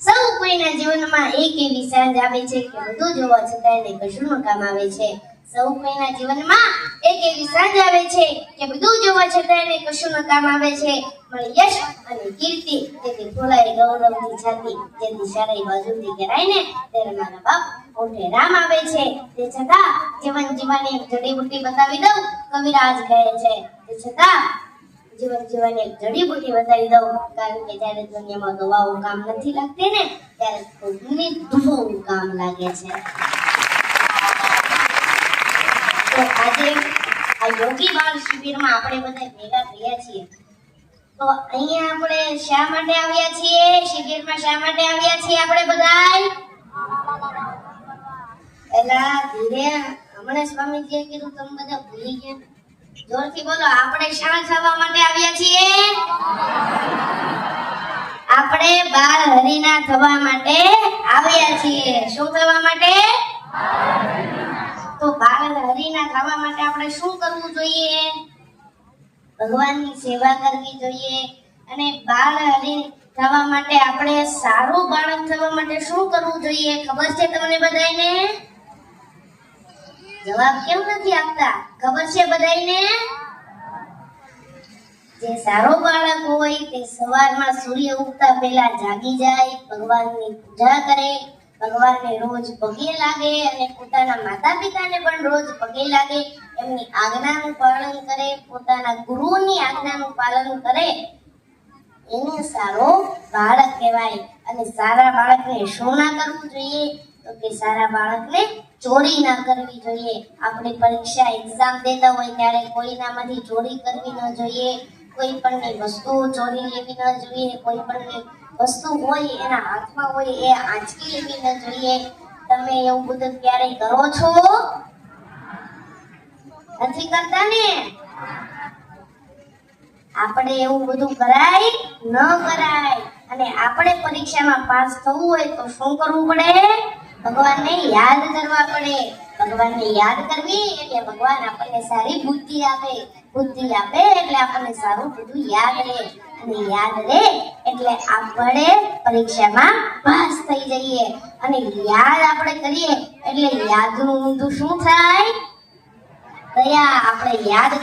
સૌ કોઈના જીવનમાં એક એવી સાંજ આવે છે કે બધું જોવા છતાં એને કશું કામ આવે છે સૌ કોઈના જીવનમાં એક એવી સાંજ આવે છે કે બધું જોવા છતાં એને કશું ન કામ આવે છે. પણ યશ અને કીર્તિ તેથી ફૂલાય ગૌરવની છાતી જેથી સારી બાજુથી ઘેરાઈને ત્યારે મારા બાપ ઓઠે રામ આવે છે. તે છતાં જીવન જીવવાની એક જડીબુટી બતાવી દઉં, કવિરાજ કહે છે. તે છતાં જીવન જીવવાની એક જડીબુટ્ટી બતાવી દઉં, કારણ કે જ્યારે દુનિયામાં દવાઓ કામ નથી લાગતી ને, ત્યારે ખુદની દુઃખ કામ લાગે છે તો આજે આ યોગી બાળ શિબિરમાં આપણે બધા ભેગા થયા છીએ. તો અહીંયા આપણે શા માટે આવ્યા છીએ? શિબિરમાં શા માટે આવ્યા છીએ આપણે બધા એલા ધીરે હમણાં સ્વામીજીએ કીધું, તમે બધા ભૂલી ગયા. જોરથી બોલો, આપણે શા થવા માટે આવ્યા છીએ? આપણે બાળ હરિના થવા માટે આવ્યા છીએ. શું થવા માટે તો હરિના થવા માટે આપણે શું કરવું જોઈએ? ભગવાનની સેવા કરવી જોઈએ. અને બાળ હરી થવા માટે આપણે સારું બાળક થવા માટે શું કરવું જોઈએ? ખબર છે તમને બધાને જવાબ કેમ નથી આપતા? ખબર છે બધાને જે સારો બાળક હોય તે સવારમાં સૂર્ય ઉગતા પહેલા જાગી જાય, ભગવાનની પૂજા કરે ભગવાનને રોજ પગે લાગે અને પોતાના માતા પિતાને પણ રોજ પગે લાગે. એમની આજ્ઞાનું પાલન કરે, પોતાના ગુરુની આજ્ઞાનું પાલન કરે. એને સારો બાળક કહેવાય અને સારા બાળકને શું ના કરવું જોઈએ. તો કે સારા બાળકને ચોરી ના કરવી જોઈએ. આપણે પરીક્ષા એક્ઝામ દેતા હોય ત્યારે કોઈનામાંથી ચોરી કરવી ન જોઈએ. કોઈ પણની વસ્તુ ચોરી લેવી ન જોઈએ, કોઈ પણની વસ્તુ હોય, એના હાથમાં હોય, એ આંચકી લેવી ન જોઈએ. તમે એવું બધું ક્યારે કરો છો? નથી કરતા ને? આપણે એવું બધું કરાય ન કરાય. અને આપણે પરીક્ષામાં પાસ થવું હોય તો શું કરવું પડે? ભગવાનને યાદ કરવા પડે. ભગવાનને યાદ કરવી એટલે ભગવાન આપણને સારી બુદ્ધિ આપે. બુદ્ધિ આપે એટલે આપણને સારું બધું યાદ રહે. અને યાદ રહે એટલે આપણે પરીક્ષામાં પાસ થઈ જઈએ. અને યાદ આપણે કરીએ એટલે યાદનું ઊંધું શું થાય? દયા. આપણે યાદ